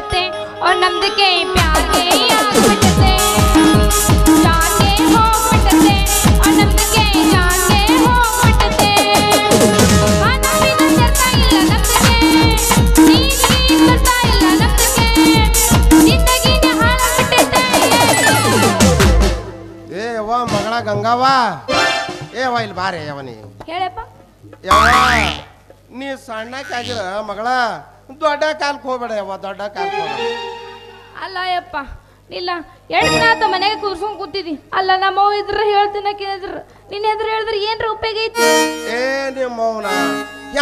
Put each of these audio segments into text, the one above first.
बटते और नमद के प्यार के यार बटते जान के हो बटते और नमद के जान के हो बटते खाना पीना चलता ಇಲ್ಲ ನಮ್ದಕ್ಕೆ ನೀರು ಗೀರು ಬರ್ತಾ ಇಲ್ಲ ನಮ್ದಕ್ಕೆ ಜಿಂದಗಿನ ಹಾಳಾಗ್ಬಿಟ್ಟೈತೆ ಏ ಯವ್ವ ಮಗಳ ಗಂಗವ್ವ ಏ ಯವ್ವ ಇಲ್ಲಿ ಬಾರೆ ಯವ್ವ ನೀ ಹೇಳಪ್ಪ ಯವ್ವ ನೀ ಸಣ್ಣಕ್ಕಾಗಿರ ಮಗಳ ದೊಡ್ಡ ಕಾಲಕ್ಕೆ ಹೋಗ್ಬೇಡ ಯವ್ವ ದೊಡ್ಡ ಕಾಲ್ಕ್ ಹೋಗ್ಬೇಡ. ಅಲ್ಲ ಯಪ್ಪ ಇಲ್ಲ ಆತ ಮನೆಗೆ ಕೂರ್ಸ್ಕೊಂಡ್ ಕೂತಿದಿ ಅಲ್ಲ ನಮ್ಮ ಇದ್ರ ಹೇಳ್ತೀನ ಕೇಳಿದ್ರ. ನಿನ್ನ ಎದ್ರು ಹೇಳಿದ್ರೆ ಏನ್ರ ಉಪಯೋಗ ಐತಿ? ಏ ನಿಮ್ಮ ಮೌನ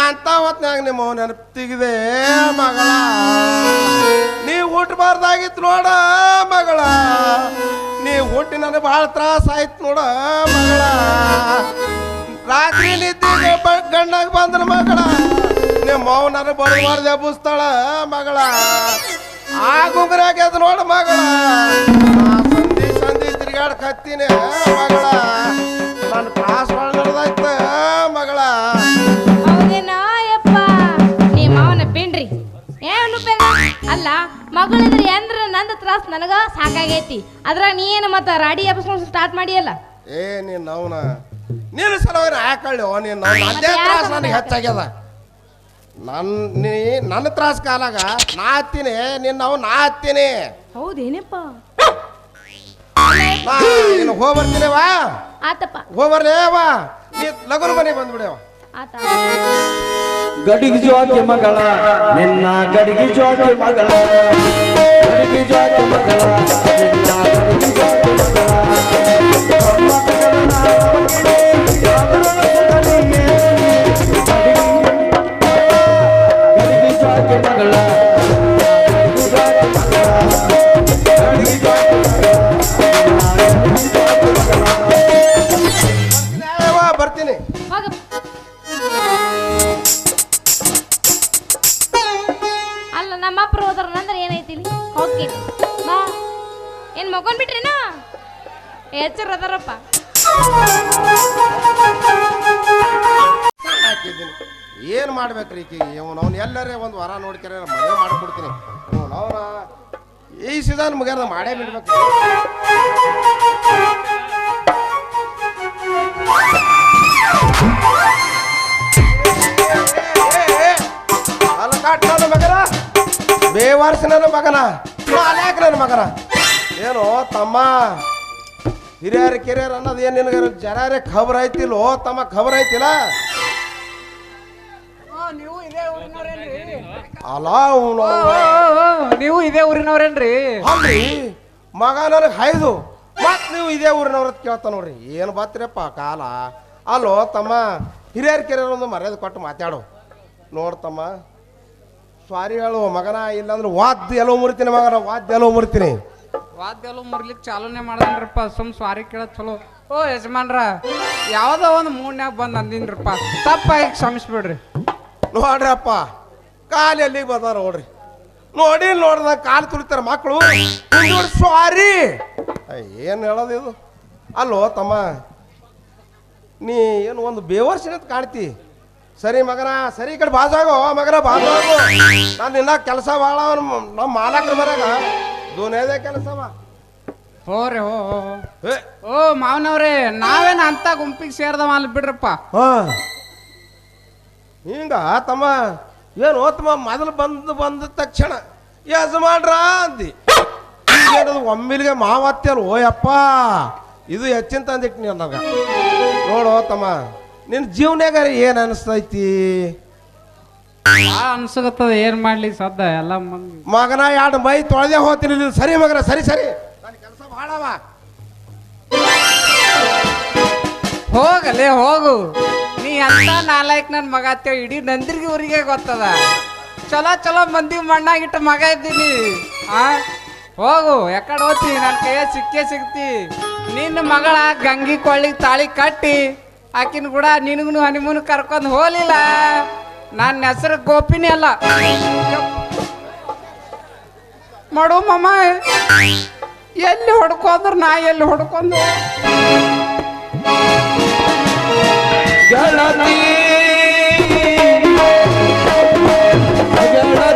ಎಂತ ಹೊತ್ನಾಗ ನಿಮ್ಮ ಮೌನ ನೆನಪು ತೆಗಿದೆ ಮಗಳ? ನೀ ಹುಟ್ಟಬಾರ್ದಾಗಿತ್ತು ನೋಡ ಮಗಳ. ನೀ ಹುಟ್ಟಿ ನನಗೆ ಭಾಳ ತ್ರಾಸ ಆಯ್ತು ನೋಡ ಮಗಳ. ರಾತ್ರಿ ನಿದ್ದೆ ಗಂಡಾಗ ಬಂದ್ರ ಮಗಳ. ನಿಮ್ಮ ಮೌನರ ಬಡಬಾರ್ದು ಎಬ್ಬಿಸ್ತಾಳ ಮಗಳ. ಆ ಗುಂಗ್ರಾಗ ಆಗ್ಯದ ನೋಡ ಮಗಳ. ಸಂಧಿ ಸಂಧಿ ತಿರ್ಗಾಡಕ್ ಕತ್ತೀನಿ ಮಗಳ. ನನ್ನ ಕ್ಲಾಸ್ ಭಾಳ ನಡೆದಾಯ್ತ ಮಗಳ. ನೀ ಮಾವನ ಪಿಂಡ್ರಿ. ಏನು ಉಪಯೋಗ ಅಲ್ಲ ಮಗಳಿದ್ರೆ ಎಂದ್ರ ನಂದ ತ್ರಾಸ್ ನನಗ ಸಾಕಾಗೈತಿ. ಅದ್ರಾಗ ನೀ ಏನು ಮತ್ತ ರಾಡಿ ಎಬ್ಸ್ಕೊಂಡು ಸ್ಟಾರ್ಟ್ ಮಾಡಿಯಲ್ಲ? ಏ ನೀನ್ ಅವನ. ನೀನು ಸಲುವಾಗಿ ಹಾಕೊಳ್ಳಿ ನೀನು ಅದೇ ತ್ರಾಸ ನನಗೆ ಹೆಚ್ಚಾಗ್ಯದ. ನನ್ ನೀ ನನ್ನ ತ್ರಾಸ ಕಾಲಾಗ ನಾ ಹತ್ತೀನಿ ನಿನ್ನ ಅವ್ ನಾ ಹತ್ತೀನಿ ಹೌದೇನಪ್ಪ? ನಾ ನೀನು ಹೋಗಿ ಬರ್ತೀನಿ ವಾ ಆತಪ್ಪ. ಹೋಗಿ ಬರ್ಲೇ ವಾ ನೀ ಲಗುನ ಮನೆ ಬಂದ್ಬಿಡೇವ ಆತ. ಗಡಿಗೆ ಜೋಕೆ ಮಗಳ ನಿನ್ನ ಗಡಿಗೆ ಜೋಕೆ ಮಗಳ ಗಡಿಗೆ ಜೋಕೆ ಮಗಳ ನಿನ್ನ ಗಡಿಗೆ ಅಲ್ಲ ನಮ್ಮ ಅಪ್ಪರು ಹೋದ್ರ ನಂದ್ರ ಏನೈತಿ ಇಲ್ಲಿ? ಹೋಗ್ತೀನಿ ಬಾ. ಏನ್ ಮಗೊಂಡ್ ಬಿಟ್ರಿನ? ಎಚ್ಚರ ಅದಾರಪ್ಪ. ಏನು ಮಾಡ್ಬೇಕ್ರಿ ಈಕಿಗೆ ಇವನು ಅವ್ನು ಎಲ್ಲರೇ ಒಂದು ವಾರ ನೋಡ್ಕ್ಯಾರ ಮದುವೆ ಮಾಡ್ಕೊಡ್ತೀನಿ. ಅವನ ಈ ಸೀಸನ್ ಮುಗಿಯಾರ ಮಾಡೇ ಬಿಡ್ಬೇಕು. ಬೇವಾರ್ಸ ನನ್ನ ಮಗನ. ಅಲ್ಯಾಕ ನನ್ನ ಮಗನ. ಏನು ತಮ್ಮ ಹಿರಿಯರ ಕಿರಿಯರ್ ಅನ್ನೋದು ಏನು ನಿನಗೆ ಜರಾರೆ ಖಬರ್ ಐತಿಲ್ಲೋ? ತಮ್ಮ ಖಬರ್ ಐತಿಲ್ಲ? ನೀವು ಇದೇ ಊರಿನವ್ರೇನ್ರಿ? ಅಲ್ಲ ಅವ್ನು ನೀವು ಇದೇ ಊರಿನವ್ರೇನ್ರಿ? ಅಲ್ರಿ ಮಗ ನನಗೆ ಹೈದು. ಮತ್ ನೀವು ಇದೇ ಊರಿನವ್ರ ಕೇಳ್ತಾ ನೋಡ್ರಿ. ಏನು ಬತ್ರಿಯಪ್ಪ ಕಾಲ. ಅಲ್ಲೋ ತಮ್ಮ ಹಿರಿಯರ್ ಕಿರಿಯರ್ ಒಂದು ಮರ್ಯಾದೆ ಕೊಟ್ಟು ಮಾತಾಡು. ನೋಡ್ತಮ್ಮ ಸಾರಿ ಹೇಳು ಮಗನ ಇಲ್ಲಾಂದ್ರೆ ವಾದ್ಯ ಎಲ್ಲೋ ಮುರಿತೀನಿ ಮಗನ ವಾದ್ಯ ಎಲ್ಲೋ ಮುರಿತೀನಿ. ವಾದ್ಯಲು ಮುರ್ಲಿಕ್ಕೆ ಚಾಲನೆ ಮಾಡನ್ರಪ್ಪ ಸುಮ್ ಸ್ವಾರಿ ಕೇಳೋದ್ ಚಲೋ. ಓ ಯಜಮಾನ್ರ ಯಾವ್ದೋ ಒಂದು ಮೂಡ್ನ್ಯಾಗ ಬಂದು ಅಂದಿನ್ರಪ್ಪ. ತಪ್ಪಾಗಿ ಕ್ಷಮಿಸ್ಬಿಡ್ರಿ. ನೋಡ್ರಪ್ಪ ಕಾಲು ಎಲ್ಲಿಗೆ ಬಂದಾರ ನೋಡ್ರಿ. ನೋಡಿ ನೋಡ್ದ ಕಾಲು ತುಳಿತಾರ ಮಕ್ಕಳು ಸ್ವಾರಿ. ಏನು ಹೇಳೋದು ಇದು? ಅಲ್ಲೋ ತಮ್ಮ ನೀ ಏನು ಒಂದು ಬೇವರ್ಸಿನ ಕಾಣ್ತಿ? ಸರಿ ಮಗನ ಸರಿ ಈ ಕಡೆ ಬಾಜಾಗೋ ಮಗನ ಬಾಜಾಗೋ ನಾನು ಇನ್ನ ಕೆಲಸ ಭಾಳ ನಮ್ಮ ಮಾಲಕ್ರ ಮರ್ಯಾಗ ದೂನೇದೇ ಕೆಲಸವ ಹೋರಿ ಹೋ ಹೋ, ಹೋ. ಏ. ಓ ಮಾವನವ್ರೆ ನಾವೇನ ಅಂತ ಗುಂಪಿಗೆ ಸೇರ್ದವ ಅಲ್ಲಿ ಬಿಡ್ರಪ್ಪ. ಹಾ. ಹಿಂಗ ತಮ್ಮ ಏನು ತಮ್ಮ ಮೊದಲು ಬಂದು ಬಂದ ತಕ್ಷಣ ಯಜಮಾನ್ರ ಅಂದಿ. ಈಗೇನದು ಒಮ್ಮಿಲಿಗೆ ಅಲ್ಲ ಓಯಪ್ಪ ಇದು ಹೆಚ್ಚಿನ ತಂದಿಟ್ಟು ನೀವು ನನಗೆ ನೋಡು ತಮ್ಮ ನಿನ್ನ ಜೀವನಾಗ ಏನು ಅನಿಸ್ತೈತಿ? ಅನ್ಸಕತ್ತದ ಏನ್ ಮಾಡ್ಲಿ ಸದ್ದ ಎಲ್ಲ ಮಂದಿ. ಮಗನ ಎರಡು ಮೈ ತೊಳೆದೇ ಹೋಗ್ತೀನಿ ನೀನು. ಸರಿ ಮಗನ ಸರಿ ಸರಿ. ನನ್ನ ಕೆಲಸ ಭಾಳವ ಹೋಗಲೇ ಹೋಗು. ನೀ ಅಂತ ನಾಲ್ಕ ನನ್ನ ಮಗ ಅಂತೇಳಿ ಇಡೀ ನಂದ್ರಿಗೆ ಊರಿಗೆ ಗೊತ್ತದ. ಚಲೋ ಚಲೋ ಮಂದಿ ಮಣ್ಣಾಗಿಟ್ಟ ಮಗ ಇದ್ದೀನಿ. ಆ? ಹೋಗು ಯಾಕಡೆ ಹೋಗ್ತಿ ನನ್ನ ಕೈಯ ಸಿಕ್ಕೇ ಸಿಗ್ತಿ. ನಿನ್ನ ಮಗಳ ಗಂಗಿ ಕೊಳ್ಳಿಗೆ ತಾಳಿ ಕಟ್ಟಿ. ಆಕಿನ ಕೂಡ ನಿನಗೂ ಹನಿಮೂನ್ ಕರ್ಕೊಂಡು ಹೋಲಿಲ್ಲ. ನನ್ನ ಹೆಸರು ಗೋಪಿನಿ ಅಲ್ಲ. ಮಾಡು ಮಮ್ಮ ಎಲ್ಲಿ ಹೊಡ್ಕೊಂಡ್ರು ನಾ ಎಲ್ಲಿ ಹೊಡ್ಕೊಂಡು